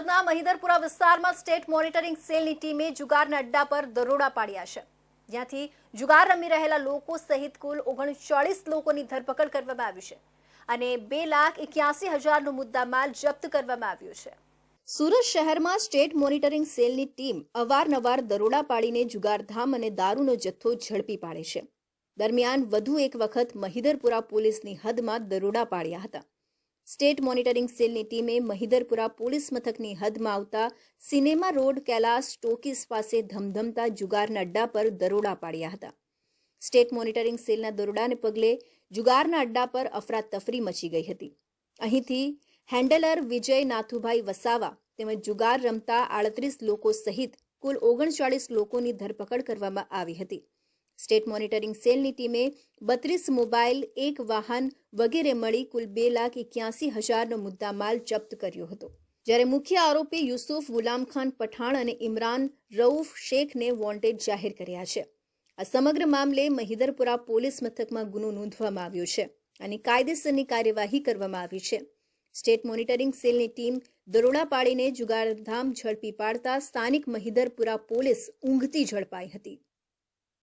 સુરતના મહિદરપુરા વિસ્તારમાં state monitoring સેલની ટીમે જુગારના અડ્ડા પર દરોડા પાડ્યા છે. જ્યાંથી જુગાર રમી રહેલા લોકો સહિત કુલ ઓગણચાળીસ લોકોની ધરપકડ કરવામાં આવી છે અને બે લાખ એક્યાસી હજારનો મુદ્દામાલ જપ્ત કરવામાં આવ્યો છે. સુરત શહેરમાં સ્ટેટ મોનિટરિંગ સેલની ટીમ અવારનવાર દરોડા પાડીને જુગારધામ અને દારૂનો જથ્થો ઝડપી પાડે છે. દરમિયાન વધુ એક વખત મહિદરપુરા પોલીસની હદમાં દરોડા પાડ્યા હતા. સ્ટેટ મોનિટરિંગ સેલની ટીમે મહિધરપુરા પોલીસ મથકની હદમાં આવતા સિનેમા રોડ કૈલાસ ટોકીસ પાસે ધમધમતા જુગારના અડ્ડા પર દરોડા પાડ્યા હતા. સ્ટેટ મોનિટરિંગ સેલના દરોડાને પગલે જુગારના અડ્ડા પર અફરાતફરી મચી ગઈ હતી. અહીંથી હેન્ડલર વિજય નાથુભાઈ વસાવા તેમજ જુગાર રમતા આડત્રીસ લોકો સહિત કુલ ઓગણચાળીસ લોકોની ધરપકડ કરવામાં આવી હતી. સ્ટેટ મોનિટરિંગ સેલની ટીમે બત્રીસ મોબાઈલ, એક વાહન વગેરે મળી કુલ બે લાખ એક્યાસી હજારનો મુદ્દામાલ જપ્ત કર્યો હતો. જ્યારે મુખ્ય આરોપી યુસુફ ગુલામખાન પઠાણ અને ઇમરાન રઉફ શેખને વોન્ટેડ જાહેર કર્યા છે. આ સમગ્ર મામલે મહિદરપુરા પોલીસ મથકમાં ગુનો નોંધવામાં આવ્યો છે અને કાયદેસરની કાર્યવાહી કરવામાં આવી છે. સ્ટેટ મોનિટરિંગ સેલની ટીમ દરોડા પાડીને જુગારધામ ઝડપી પાડતા સ્થાનિક મહિદરપુરા પોલીસ ઊંઘતી ઝડપાઈ હતી.